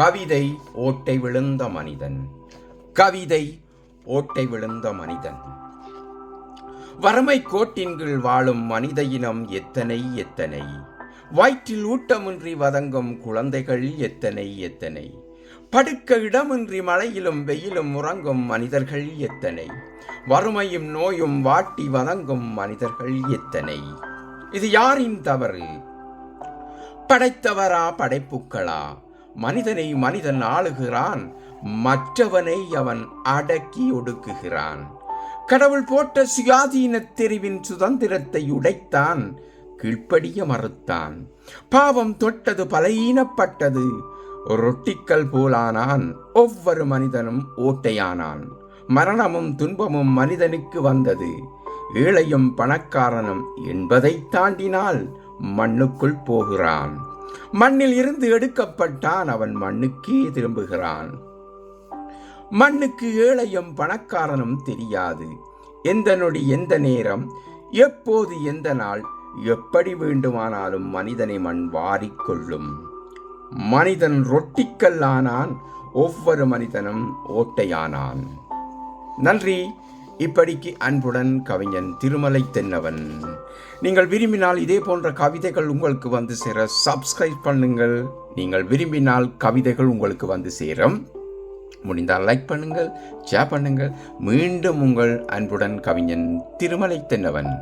கவிதை ஓட்டை விழுந்த மனிதன். கவிதை ஓட்டை விழுந்த மனிதன். வறுமை கோட்டின் கீழ் வாழும் மனித இனம் எத்தனை எத்தனை? வயிற்றில் ஊட்டமின்றி வதங்கும் குழந்தைகள் எத்தனை எத்தனை? படுக்க இடமின்றி மழையிலும் வெயிலும் உறங்கும் மனிதர்கள் எத்தனை? வறுமையும் நோயும் வாட்டி வதங்கும் மனிதர்கள் எத்தனை? இது யாரின் தவறு? படைத்தவரா படைப்புக்களா? மனிதனை மனிதன் ஆளுகிறான் மற்றவனை அவன் அடக்கி ஒடுக்குகிறான். கடவுள் போட்ட சுயாதீன தெரிவின் சுதந்திரத்தை உடைத்தான் கீழ்ப்படிய மறுத்தான். பாவம் தொட்டது பலையீனப்பட்டது ரொட்டிக்கல் போலானான் ஒவ்வொரு மனிதனும் ஓட்டையானான். மரணமும் துன்பமும் மனிதனுக்கு வந்தது ஏழையும் பணக்காரனும் என்பதை தாண்டினால் மண்ணுக்குள் போகிறான். மண்ணில் இருந்து எடுக்கப்பட்டான் அவன் மண்ணுக்கே திரும்புகிறான். மண்ணுக்கு ஏழையும் பணக்காரனும் தெரியாது. எந்த நொடி எந்த நேரம் எப்போது எந்த நாள் எப்படி வேண்டுமானாலும் மனிதனை மண் வாரிக்கொள்ளும் மனிதன் ரொட்டிக்கல்லானான் ஒவ்வொரு மனிதனும் ஓட்டையானான். நன்றி. இப்படிக்கு அன்புடன் கவிஞன் திருமலை தென்னவன். நீங்கள் விரும்பினால் இதே போன்ற கவிதைகள் உங்களுக்கு வந்து சேர சப்ஸ்கிரைப் பண்ணுங்கள். நீங்கள் விரும்பினால் கவிதைகள் உங்களுக்கு வந்து சேரும். முடிந்தால் லைக் பண்ணுங்கள் ஷேர் பண்ணுங்கள். மீண்டும் உங்கள் அன்புடன் கவிஞன் திருமலை தென்னவன்.